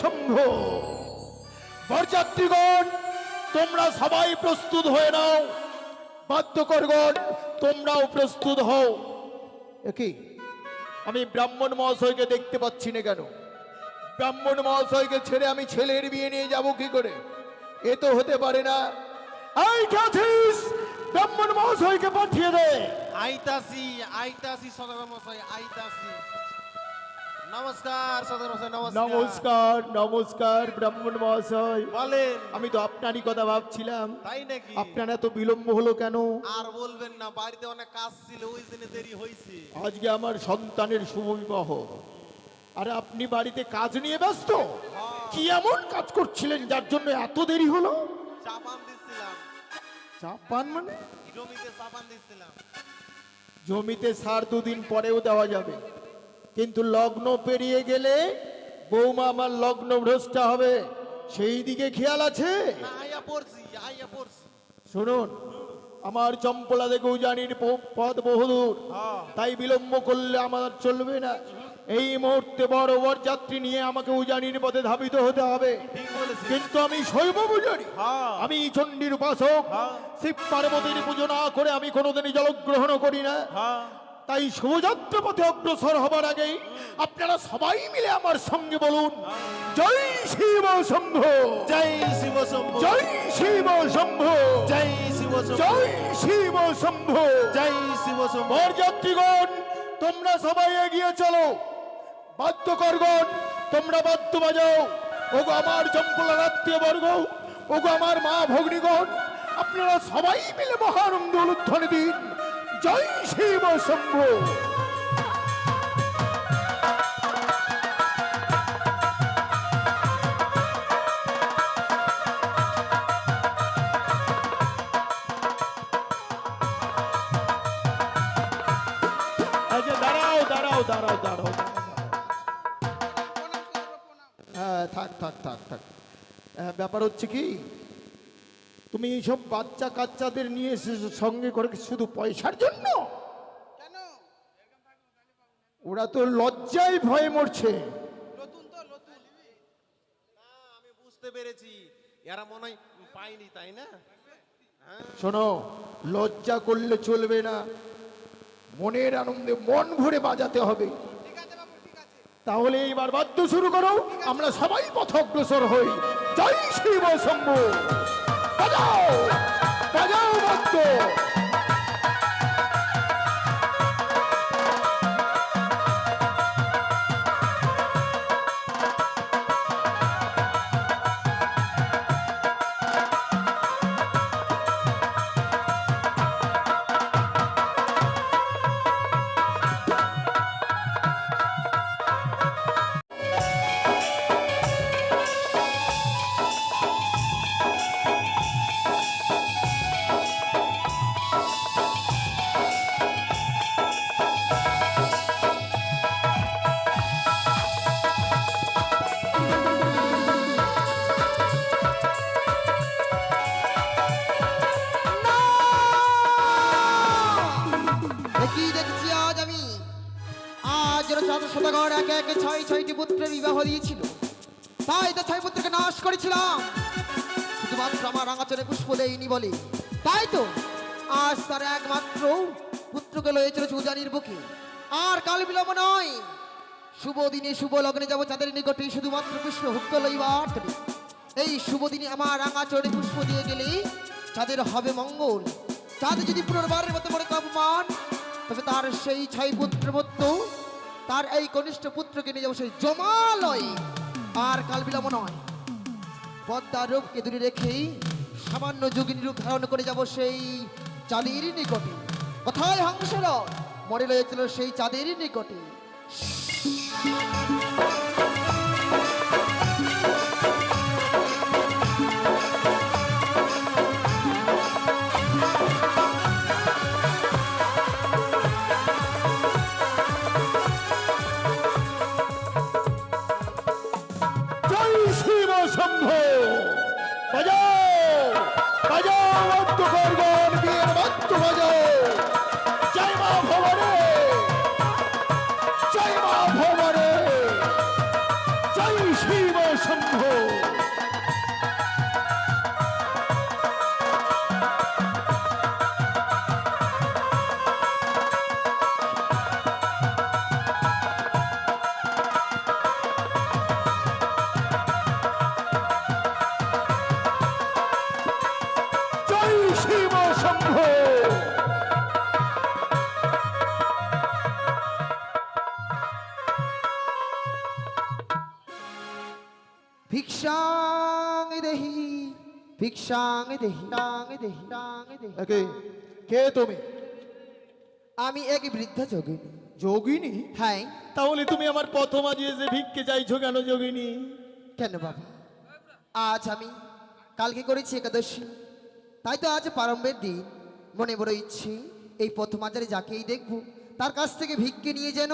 শম্ভ বরযাত্রীগণ, তোমরা সবাই প্রস্তুত হয়ে নাও। বাদ্যকরগণ তোমরাও প্রস্তুত হও। একই আমি ব্রাহ্মণ মহাশয়কে দেখতে পাচ্ছি না কেন? ব্রাহ্মণ মহাশয়কে ছেড়ে আমি ছেলের বিয়ে নিয়ে যাব কি করে? এ তো হতে পারে না। ব্রাহ্মণ মহাশয়কে পাঠিয়ে দে। আইতাসি আইতাসি সদর মশাই আইতাসি। নমস্কার সদর মশাই নমস্কার। নমস্কার ব্রাহ্মণ মহাশয়। বলেন। আমি তো আপনারই কথা ভাবছিলাম। তাই নাকি? আপনার এত বিলম্ব হলো কেন? আর বলবেন না বাড়িতে অনেক কাজ ছিল ওই দিনে দেরি হয়েছে আজকে আমার সন্তানের শুভ বিবাহ। আরে আপনি বাড়িতে কাজ নিয়ে ব্যস্ত? কি এমন কাজ করছিলেন যার জন্য এত দেরি হলো? চাপান দিচ্ছিলাম চাপান মানে? জমিতে চাপান দিচ্ছিলাম জমিতে সার দুদিন পরেও দেওয়া যাবে। কিন্তু লগ্ন পেরিয়ে গেলে বৌমা আমার লগ্ন ভ্রষ্টা হবে। সেই দিকে খেয়াল আছে? শুনুন আমার চম্পলা দেখেও জানির পথ বহুদূর হ্যাঁ। তাই বিলম্ব করলে আমার চলবে না। এই মুহূর্তে বড় বড় যাত্রী নিয়ে আমাকে উজানির পথে ধাবিত হতে হবে। কিন্তু আমি শৈব পূজারি। হ্যাঁ। আমি চণ্ডীর উপাসক। হ্যাঁ। শিব পার্বতীর পুজো না করে আমি কোনোদিনই জলগ্রহণ করি না। তাই শুভযাত্রা পথে অগ্রসর হবার আগেই আপনারা সবাই মিলে আমার সঙ্গে বলুন জয় শিব শম্ভ। জয় শিব শম্ভু। জয় শিব শম্ভ। জয় শিব জয় শিব শম্ভ। জয় শিব শম্ভু। বরযাত্রীগণ তোমরা সবাই এগিয়ে চলো। বাদ্যকরগণ তোমরা বাদ্য বাজাও। ওগো আমার চম্পলার আত্মীয় বর্গ ওগো আমার মা ভগ্নীগণ আপনারা সবাই মিলে মহানন্দ উলুধ্বনি দিন। জয় শিব শম্ভ। দাঁড়াও দাঁড়াও দাঁড়াও দাঁড়াও হ্যাঁ থাক থাক থাক থাক। ব্যাপার হচ্ছে কি তুমি এইসব বাচ্চা কাচ্চাদের নিয়ে এসেছ সঙ্গে করে কি শুধু পয়সার জন্য? ওরা তো লজ্জায় ভয়ে মরছে। না আমি বুঝতে পেরেছি। এরা মনে হয় পাইনি তাই না? শোনো লজ্জা করলে চলবে না। মনের আনন্দে মন ভরে বাজাতে হবে। তাহলে এইবার বাদ্য শুরু করো। আমরা সবাই পথ অগ্রসর হই। জয় শিব শম্ভু। বাজাও। বাজাও বাদ্য সদাগর একে একে ছয় ছয়টি পুত্রের বিবাহ দিয়েছিল। তাই তো ছয় পুত্রকে নাশ করেছিলাম। শুধুমাত্র আমার রাঙাচরে পুষ্প দেয়নি বলে। তাই তো আজ তার একমাত্র পুত্রকে লয়ে চলেছে উজানির বুকে। আর কাল বিলম্ব নয়। শুভ দিনে শুভ লগ্নে যাব চাঁদের নিকটে শুধুমাত্র পুষ্প হুক্ক লইবার এই শুভ দিনে আমার রাঙাচরে পুষ্প দিয়ে গেলে চাঁদের হবে মঙ্গল। চাঁদ যদি পুনর্বারের মতো করে অপমান তবে তার সেই ছয় পুত্র মধ্য তার এই কনিষ্ঠ পুত্রকে নিয়ে যাব সেই জমালয়। আর কাল বিলম্ব নয়। পদ্মার রূপকে দূরে রেখেই সামান্য যোগিনী রূপ ধারণ করে যাব সেই চাঁদের নিকটে। কোথায় হংসর মরে লয়েছিল সেই চাঁদের নিকটে। বাদ্য করগণ বীর বাদ্য বাজাও দেহি ভিক্ষাং দেহি দেহি দেহি কে তুমি আমি এক বৃদ্ধ যোগিনী যোগিনী হ্যাঁ তাহলে তুমি আমার প্রথম আজ এসে ভিক্ষে চাইছো কেন যোগিনী কেন বাবা? আজ আমি কালকে করেছি একাদশী। তাই তো আজ প্রারম্ভের দিন। মনে বড় ইচ্ছে এই প্রথম আজারে যাকেই দেখব তার কাছ থেকে ভিক্ষে নিয়ে যেন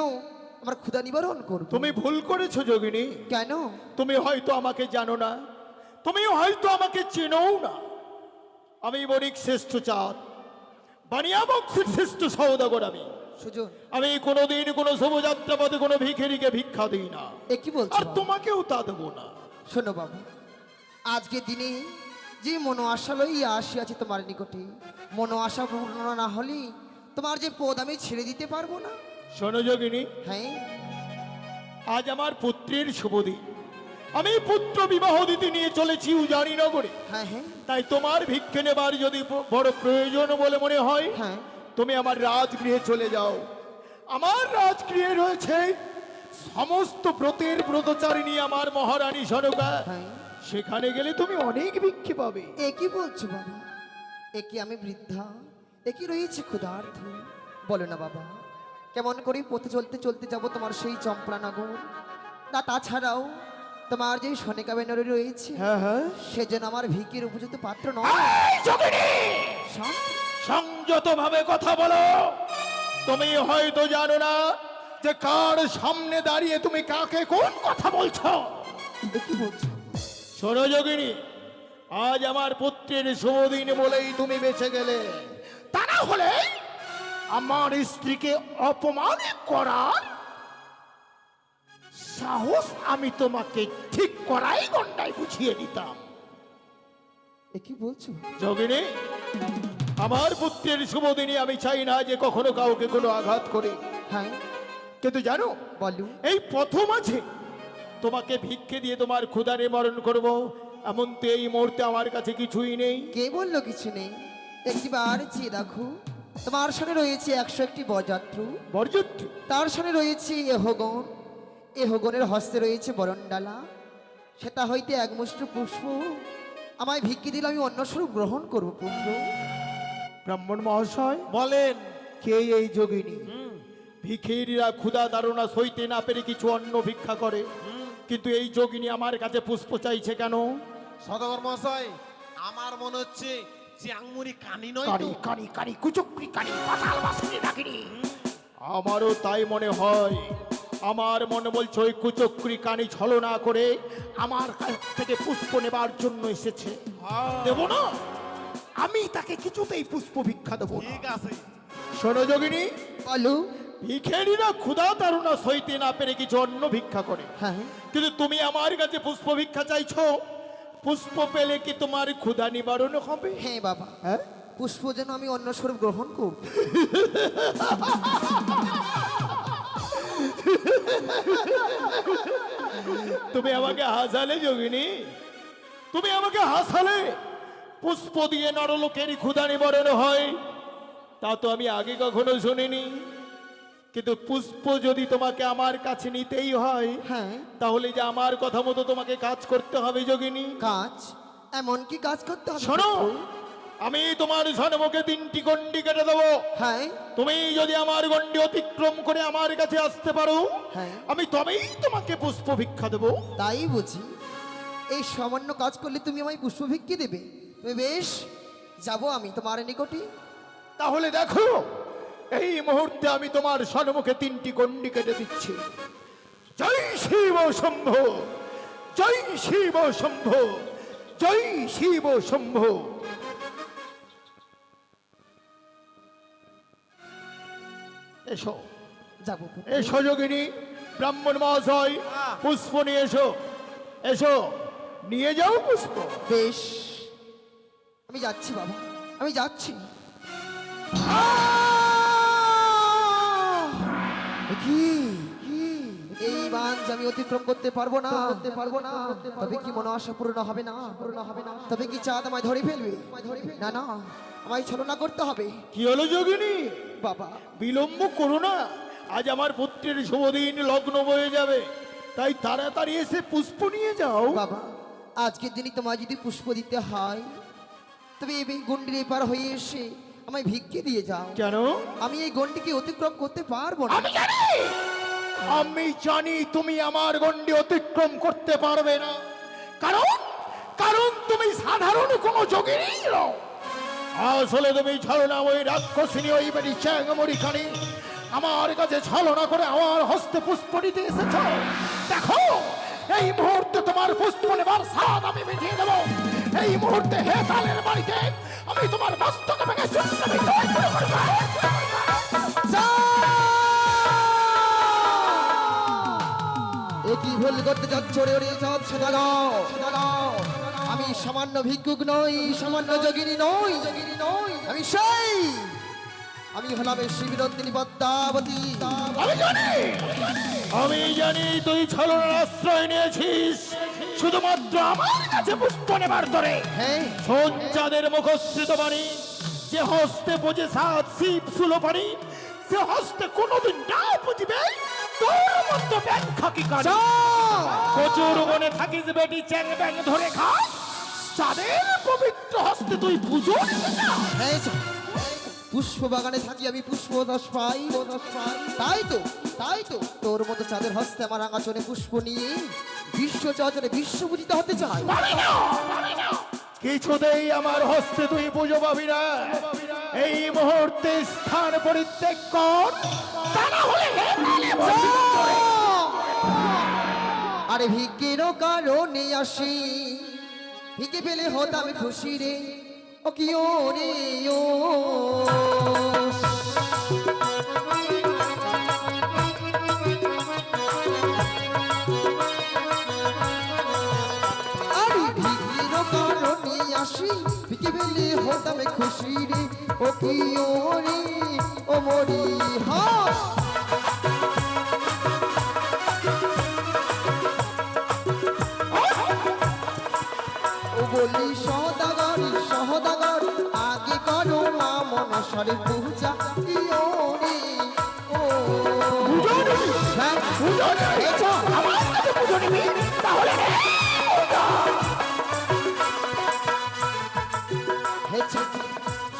আমার ক্ষুধা নিবারণ করব তুমি ভুল করেছ যোগিনী। কেন? তুমি হয়তো আমাকে জানো না। তুমি হয়তো আমাকে চেনও না। আমি বণিক শ্রেষ্ঠ চাঁদ। বানিয়া বংশের শ্রেষ্ঠ সৌদাগর আমি। সুজন। আমি কোনোদিন কোনো শোভাযাত্রা পথে কোনো ভিখেরিকে ভিক্ষা দিই না। এ কি বলছো আর তোমাকেও তা দেবো না। শোনো বাবু আজকে দিনে যে মনো আশা লইয়া আসিয়াছে তোমার নিকটে মনো আশা পূর্ণ না হলে তোমার যে পদ আমি ছেড়ে দিতে পারব না? শোনো যোগিনী। হ্যাঁ। আজ আমার পুত্রের শুভদিন আমি পুত্র বিবাহ দিতে নিয়ে চলেছি উজানি নগরে হ্যাঁ হ্যাঁ। তাই তোমার ভিক্ষে নেবার যদি বড় প্রয়োজন বলে মনে হয় হ্যাঁ। তুমি আমার রাজগৃহে চলে যাও। আমার রাজগৃহে রয়েছে সমস্ত ব্রতের ব্রতচারিণী আমার মহারানী হ্যাঁ। সেখানে গেলে তুমি অনেক ভিক্ষে পাবে। এ কি বলছো বাবা? এ কি আমি বৃদ্ধা? এ কি রয়েছে ক্ষুধার্থ বলো না বাবা। কেমন করে? পথে চলতে চলতে যাব তোমার সেই চম্পড়ানগর না তাছাড়াও তোমার যে সনেকা বেনারে রয়েছে হ্যাঁ হ্যাঁ। সেজন্য আমার ভিকির উপযুক্ত পাত্র নয়। সংযত ভাবে কথা বলো। তুমি হয়তো জানো না যে কার সামনে দাঁড়িয়ে তুমি কাকে কোন কথা বলছো। কি বলছো? শোনো আজ আমার পুত্রের শুভদিন বলেই তুমি বেঁচে গেলে। তা না হলে আমার স্ত্রীকে অপমান করার সাহস আমি তোমাকে ঠিক করাই ঘন্টায় বুঝিয়ে দিতাম। এ কি বলছো? যোগিনী আমার পুত্রের শুভদিনে আমি চাই না যে কখনো কাউকে কোনো আঘাত করে। হ্যাঁ। কিন্তু জানো বলো। এই প্রথম আছে। তোমাকে ভিক্ষে দিয়ে তোমার ক্ষুধা নিবারণ করব। এমন তো এই মুহূর্তে আমার কাছে কিছুই নেই। কে বলল কিছু নেই? একটিবার চেয়ে দেখো। তোমার সামনে রয়েছে একশো একটি বরযাত্রু। বরযুদ্ধ তার সামনে রয়েছে এহগণ। এহগণের হস্তে রয়েছে বরণডালা। সেটা হইতে এক মুষ্ট পুষ্প। আমায় ভিক্ষি দিলে আমি অন্য স্বরূপ গ্রহণ করব পুত্র। ব্রাহ্মণ মহাশয় বলেন। কে এই যোগিনী? ভিখিরিরা ক্ষুধা দারুণা সইতে না পেরে কিছু অন্ন ভিক্ষা করে। কিন্তু এই যোগিনী আমার কাছে পুষ্প চাইছে কেন? সদগর মহাশয় আমার মনে হচ্ছে আঙুরি কানি নয় কানি কানি কানি কুচক্রি কানি পাতাল আমারও তাই মনে হয় আমার মনে বলছে ওই কুচক্রি কানি ছলনা করে আমার কাছ থেকে পুষ্প নেবার জন্য এসেছে। দেব না? আমি তাকে কিছুতেই পুষ্প ভিক্ষা দেবো ঠিক আছে। শোনো যোগিনী বলো। ভিখেরিরা ক্ষুধা তারুণা সইতে না পেরে কিছু অন্ন ভিক্ষা করে। হ্যাঁ। কিন্তু তুমি আমার কাছে পুষ্প ভিক্ষা চাইছো? পুষ্প পেলে কি তোমার ক্ষুধা নিবারণ হবে? হ্যাঁ বাবা। হ্যাঁ? পুষ্প যেন আমি অন্য স্বরূপ গ্রহণ করব। তুমি আমাকে হাসালে যোগিনী। তুমি আমাকে হাসালে। পুষ্প দিয়ে নরলোকের ক্ষুধা নিবারণ হয়। তা তো আমি আগে কখনো শুনিনি। কিন্তু পুষ্প যদি তোমাকে আমার কাছে নিতেই হয় হ্যাঁ। তাহলে যে আমার কথা মতো তোমাকে কাজ করতে হবে যোগিনী। কাজ? এমন কি কাজ করতে হবে? শোনো আমি তোমার জন্মকে তিনটি গন্ডি কেটে দেবো। হ্যাঁ। তুমি যদি আমার গন্ডি অতিক্রম করে আমার কাছে আসতে পারো হ্যাঁ। আমি তবেই তোমাকে পুষ্প ভিক্ষা দেবো। তাই বুঝি। এই সামান্য কাজ করলে তুমি আমায় পুষ্প ভিক্ষি দেবে। তুমি বেশ যাব আমি তোমার নিকটে। তাহলে দেখো এই মুহূর্তে আমি তোমার সন্মুখে তিনটি গন্ডি কেটে দিচ্ছি। জয় শিব শম্ভ জয় শিব শম্ভ জয় শিব শম্ভ। এসো যাব। এসো যোগিনী ব্রাহ্মণ মহাশয় পুষ্প নিয়ে এসো। এসো নিয়ে যাও পুষ্প। বেশ আমি যাচ্ছি বাবা আমি যাচ্ছি। এ এই বাঞ্চ আমি অতিক্রম করতে পারব না। করতে পারব না। তবে কি মনে আশা পূর্ণ হবে না? পূর্ণ হবে না। তবে কি চাঁদ আমায় ধরে ফেলবে? না না। আমায় ছলনা করতে হবে। কি হলো যোগিনী? বাবা। বিলম্ব করো না। আজ আমার পুত্রের শুভদিন লগ্ন বয়ে যাবে। তাই তাড়াতাড়ি এসে পুষ্প নিয়ে যাও। বাবা আজকের দিনই তোমায় যদি পুষ্প দিতে হয় তবে এই গন্ডির এপার হয়ে এসে আমায় ভিক্ষে দিয়ে যাও। কেন? আমি এই গন্ডিকে অতিক্রম করতে পারব না। আমি জানি! আমি জানি তুমি আমার গণ্ডি অতিক্রম করতে পারবে না। কারণ কারণ তুমি সাধারণ কোনো যোগিনী নও। আসলে তুমি ছলনা ওই রাক্ষসিনী ওই বেটি চ্যাংমরি খানি। আমার কাছে ছলনা করে আমার হস্তে পুষ্প নিতে এসেছ। দেখো এই মুহূর্তে তোমার পুষ্প নেবার স্বাদ আমি মিটিয়ে দেবো। এই মুহূর্তে হে তালের বাড়িতে আমি তোমার মস্তকে ভেঙে। কি ভুল করতে যাচ্ছ রে ওরে চাঁদ সদাগাও সদাগাও আমি সামান্য ভিক্ষুক নই সামান্য যোগিনী নই। যোগিনী নই আমি সেই। আমি হলাম শিবিরন্দিনী পদ্মাবতী। আমি জানি। আমি জানি তুই ছলনার আশ্রয় নিয়েছিস। শুধুমাত্র আমার কাছে পুষ্প নেবার ধরে হ্যাঁ। সঞ্চাদের মুখশ্রিত বাণী যে হস্তে বোঝে সাত শিব সুলো সে হস্তে কোনোদিন না বুঝবে তোর মতো ব্যাখ্যা কি কাজ প্রচুর বনে থাকিস বেটি চ্যাং ব্যাং ধরে খা। চাঁদের পবিত্র হস্তে তুই পুজো না? পুষ্প বাগানে থাকি আমি পুষ্প দশ পাই। তাই তো তাই তো। তোর মতো চাঁদের হস্তে আমার আঙাচনে পুষ্প নিয়ে বিশ্ব চচনে বিশ্ব পূজিত হতে চাই। কিছুতেই আমার হস্তে তুই পুজো পাবি না। এই মুহূর্তে স্থান পরিত্যাগ কর। আরে ভিক্ষের কারণে আসি। ভিকে পেলে হতাম খুশি রে। ও কি ও রে ও আসি ভিকে হতামে খুশি রে। ও কি ও রে ও মরি। মা পূজা রে। ও। পুজো? হ্যাঁ, পুজো দিবি? আমার কাছে পুজো দিবি? তাহলে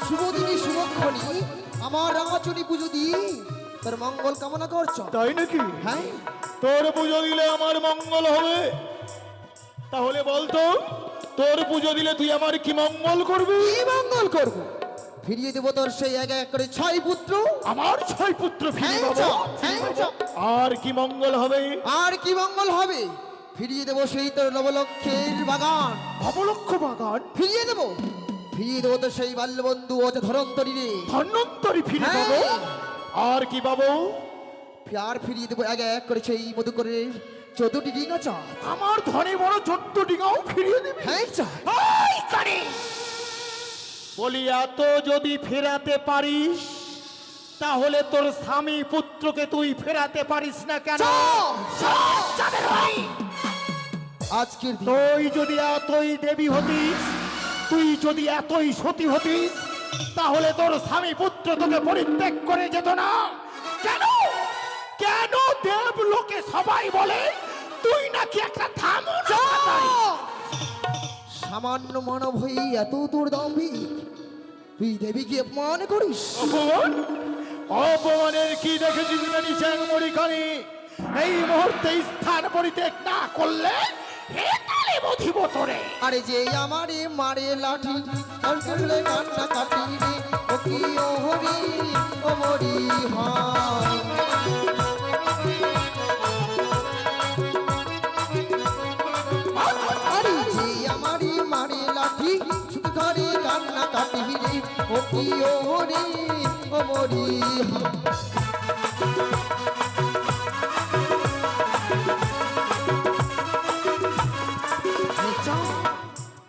শুভদিনী শুভক্ষণী আমার রাঙাচুরি পুজো দি তোর মঙ্গল কামনা করছ? তাই নাকি? হ্যাঁ। তোর পুজো দিলে আমার মঙ্গল হবে। তাহলে বলতো তোর পুজো দিলে তুই আমার কি মঙ্গল করবি? মঙ্গল করব? ফিরিয়ে দেবো তোর সেই এক এক করে ছয় পুত্র। আমার ছয় পুত্র ফিরে হ্যাঁ, চল, হ্যাঁ। আর কি মঙ্গল হবে? আর কি মঙ্গল হবে? ফিরিয়ে দেবো সেই তোর নবলক্ষের বাগান। অবলক্ষ বাগান? ফিরিয়ে দেবো। ফিরিয়ে দেবো তো সেই বাল্যবন্ধু অজ ধরন্তরী রে ধন্বন্তরী ফিরে হ্যাঁ। পাবো আর কি পাবো? আর ফিরিয়ে দেবো এক এক করে সেই মধুকরের চোদ্দটি ডিঙা চাঁদ। আমার ধনে বড় ছোট্ট ডিঙাও ফিরিয়ে দেবে। হ্যাঁ কানে! বলি এত যদি ফেরাতে পারিস তাহলে তোর স্বামী পুত্রকে তুই ফেরাতে পারিস না কেন! আজকের তুই যদি এতই দেবী হতিস তুই যদি এতই সতী হতিস তাহলে তোর স্বামী পুত্র তোকে পরিত্যাগ করে যেত না। কেন? কেন দেব লোকে সবাই বলে তুই নাকি একটা থামো সামান্য মানব হয়ে এত তোর দম্ভিক তুই দেবীকে অপমান করিস? অপমান? অপমানের কি দেখেছিস নানি চ্যাংমরি খানি এই মুহূর্তে স্থান পরিত্যাগ না করলে আরে যে আমারে মারে লাঠি তার করলে কান্না কাটি রে ও কি ও হরি ও মরি হায় কান্না কাটি রে ও কি ও হরি মরি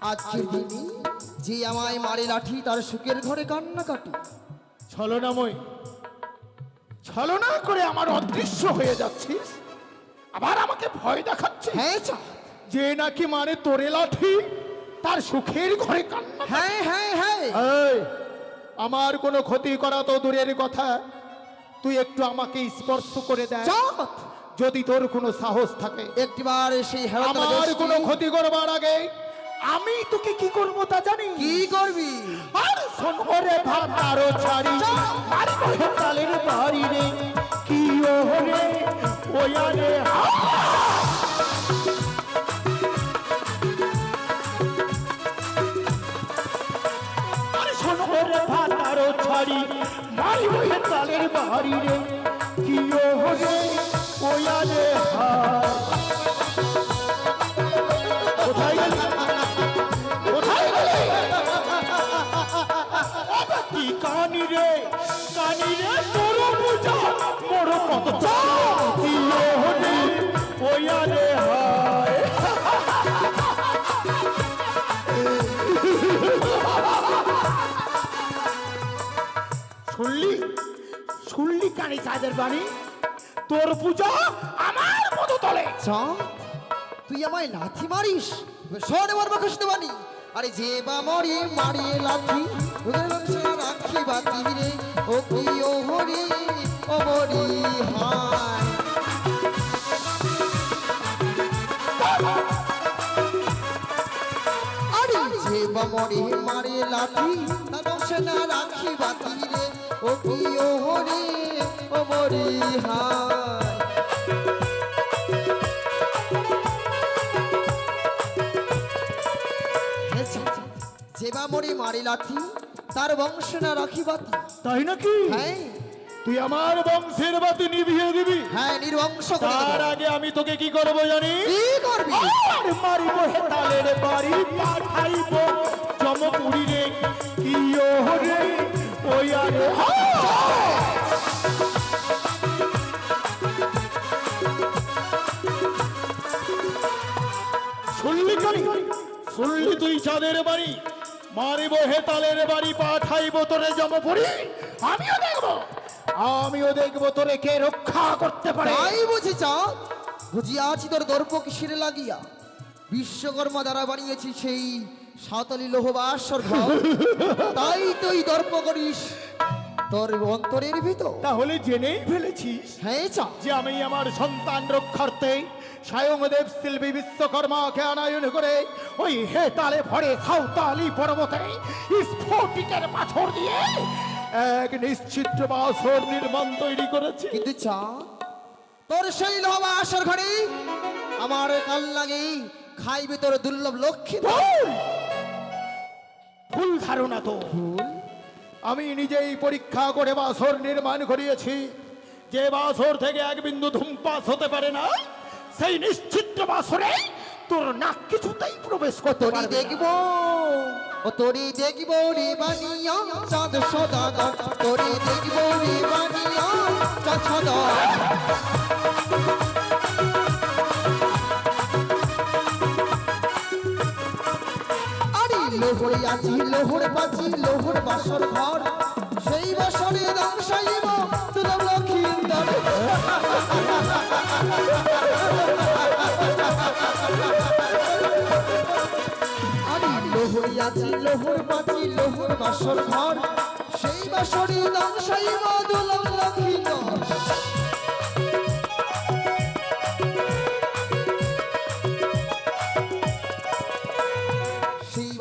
আজকের দিনে যে আমায় মারে লাঠি তার সুখের ঘরে কান্না কাটি। ছলনাময় ছলনা করে আমার অদৃশ্য হয়ে যাচ্ছিস? আবার আমাকে ভয় দেখাচ্ছে হ্যাঁ যে নাকি মানে তোরে লাঠি তার সুখের ঘরে কান্না হ্যাঁ হ্যাঁ হ্যাঁ। আমার কোনো ক্ষতি করা তো দূরের কথা। তুই একটু আমাকে স্পর্শ করে চাঁদ যদি তোর কোনো সাহস থাকে। একটিবার সেই আমার কোনো ক্ষতি করবার আগে আমি তোকে কি করব তা জানি কি করবি? আর শোন ভাতারো ছাড়ি। আর তালের বাড়ি রে। কি ও রে ওয়া রে হা। ভাতারো নাই হয়ে তালের বাড়ি রে। কি ও ওয়ালে কানি রে? কানি রে তোর পূজা মোর কি কানি বাণী? তোর পূজা আমার মতো তলে তুই আমায় লাথি মারিস? শোন আমার দেবানি আরে যে বা মরি মারিয়ে লাথি। রাখি বাতি রে। ও কি ও হরি ও মরি হায়। আরে যে বা মরি মারিয়ে লাথি। রাখি বাতি রে। ও কি ও হরি ও মরি যেবা মরি মারি লাথি তার বংশ না রাখি বাতি তাই নাকি? হ্যাঁ। তুই আমার বংশের বাতি নিভিয়ে দিবি। হ্যাঁ নির্বংশ তার আগে আমি তোকে কি করব জানি? কি করবি? আর মারিব হে বাড়ি পাঠাইব। জমপুরি রে কি ও রে ওই আরে শুনলি করি শুনলি তুই চাঁদের বাড়ি? মারিব হে তালের বাড়ি, পাঠাইব তোরে জমপুরি আমিও দেখব। আমিও দেখব তোরে কে রক্ষা করতে পারে। তাই বুঝি চাঁদ বুঝিয়া আছি তোর দর্প কিসিরে লাগিয়া? বিশ্বকর্মা দ্বারা বানিয়েছি সেই সাতলি লোহবাসর ঘর। তাই তুই দর্প করিস। তোর অন্তরের ভিতর। তাহলে জেনেই ফেলেছিস হ্যাঁ চাঁদ যে আমি আমার সন্তান রক্ষার্থে স্বয়ং দেব শিল্পী বিশ্বকর্মাকে আনায়ন করে ওই হেতালে ভরে সাঁওতালি পর্বতে স্ফটিকের পাথর দিয়ে এক নিশ্চিত্র বাসর নির্মাণ তৈরি করেছি। কিন্তু চাঁদ তোর সেই লোহবাসর ঘরে আমার কাল লাগে খাইবে তোর দুর্লভ লক্ষ্মী। ভুল ধারণা তো। আমি নিজেই পরীক্ষা করে বাসর নির্মাণ করিয়েছি। যে বাসর থেকে এক বিন্দু ধূমপাস হতে পারে না সেই নিশ্চিত্র বাসরে তোর নাক কিছুতেই প্রবেশ করতে পারবে না। দেখব ও তোরি দেখব রে বানিয়া চাঁদ সদাগর তোরি দেখব রে বানিয়া চাঁদ সদাগর লোহরে আছি, লোহরে পাচ্ছি লোহর বাসর ঘর। সেই বাসরে রং সাইব তুলব লক্ষিন্দর আরে লোহরে আছি, লোহর পাচ্ছি লোহর বাসর ঘর। সেই বাসরে রং সাইব তুলব লক্ষিন্দর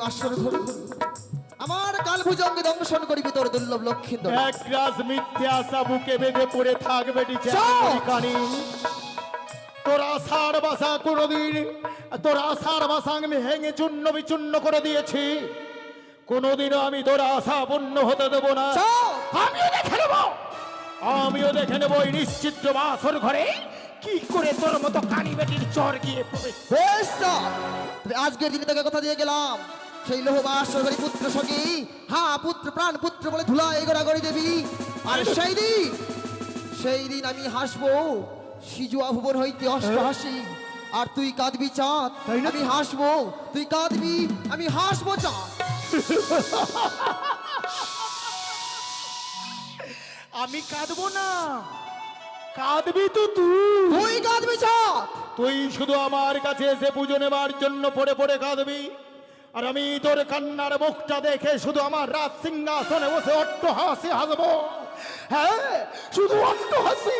বাসর আমার কাল ভুজঙ্গে দংশন করিবি তোর দুর্লভ লক্ষিন্দর এক গ্রাস মিথ্যে আশা বুকে বেঁধে পড়ে থাকবে! কানি তোর আশার বাসা কোনোদিন তোর আশার বাসা আমি ভেঙে চূর্ণ বিচূর্ণ করে দিয়েছি। কোনোদিনও আমি তোর আশা পূর্ণ হতে দেবো না। আমিও দেখে নেব! আমিও দেখে নেব এই নিশ্চিত্র বাসর ঘরে। কি করে তোর মতো কানি বেটির চর গিয়ে প্রবেশ বেশ আজকের দিনে তোকে কথা দিয়ে গেলাম। সেই লোহবাসরী পুত্র সঙ্গে হা পুত্র প্রাণ পুত্র বলে ধুলা এগোরা গড়ি দেবী। আর সেই দিন সেই দিন আমি হাসবো। সিজুয়া ভুবন হইতে অষ্ট হাসি। আর তুই কাঁদবি চাঁদ? আমি হাসবো। তুই কাঁদবি আমি হাসবো চাঁদ। আমি কাঁদবো না। কাঁদবি তো তুই। তুই কাঁদবি চাঁদ। তুই শুধু আমার কাছে এসে পুজো নেবার জন্য পড়ে পড়ে কাঁদবি। আর আমি তোর কান্নার মুখটা দেখে শুধু আমার রাজ সিংহাসনে বসে অট্ট হাসি হাসবো। হ্যাঁ? শুধু অন্ত হাসি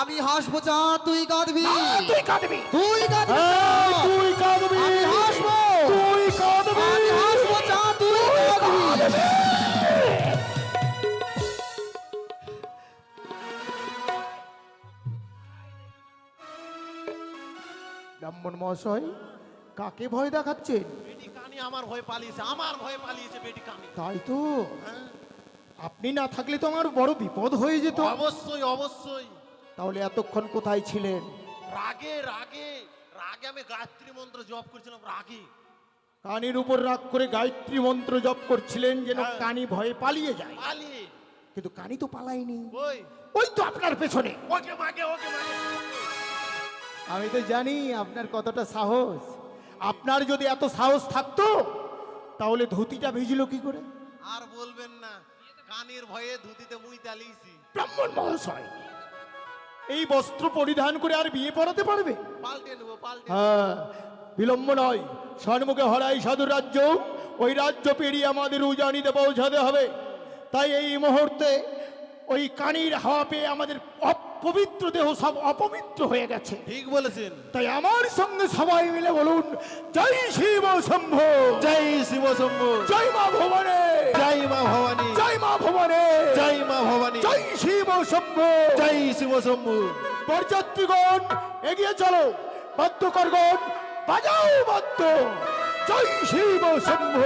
আমি হাসবো চা তুই কাঁদবি। তুই কাঁদবি। তুই কাঁদবি হ্যাঁ। তুই কাঁদবি। আমি হাসবো। তুই কাঁদবি। আমি হাসবো চা তুই কাঁদবি। ব্রাহ্মণ মহাশয় কাকে ভয় দেখাচ্ছেন? বেটি কানি আমার ভয়ে পালিয়েছে আমার ভয়ে পালিয়েছে বেটি কানি তাই তো? হ্যাঁ। আপনি না থাকলে তো আমার বড় বিপদ হয়ে যেত। অবশ্যই অবশ্যই। তাহলে এতক্ষণ কোথায় ছিলেন? রাগে রাগে রাগে আমি গায়ত্রী মন্ত্র জপ করছিলাম রাগে। কানির উপর রাগ করে গায়ত্রী মন্ত্র জপ করছিলেন যেন হ্যাঁ। কানি ভয়ে পালিয়ে যায়। পালিয়ে। কিন্তু কানি তো পালায়নি। ওই। তো আপনার পেছনে। ওকে মাগে ওকে মাগে আমি তো জানি আপনার কতটা সাহস। আপনার যদি এত সাহস থাকতো তাহলে ধুতিটা ভিজলো কি করে? আর বলবেন না কানের ভয়ে ধুতিতে মুই তালিয়েছি ব্রাহ্মণ মহাশয় এই বস্ত্র পরিধান করে আর বিয়ে পড়াতে পারবে? পাল্টে নেব পাল্টে হ্যাঁ বিলম্ব নয় সন্মুখে হরাই সাধু রাজ্য ওই রাজ্য পেরিয়ে আমাদের উজানিতে পৌঁছাতে হবে। তাই এই মুহূর্তে ওই কানির হাওয়া পেয়ে আমাদের অপবিত্র দেহ সব অপবিত্র হয়ে গেছে। ঠিক বলেছেন। তাই আমার সঙ্গে সবাই মিলে বলুন জয় শিব শম্ভ। জয় শিব শম্ভু। জয় মা ভবানে। জয় মা ভবানী। জয় মা ভবানে। জয় মা ভবানী। জয় শিব শম্ভ। জয় শিব শম্ভু। বরযাত্রীগণ এগিয়ে চলো। বাদ্যকরগণ বাজাও বাদ্য জয় শিব শম্ভ।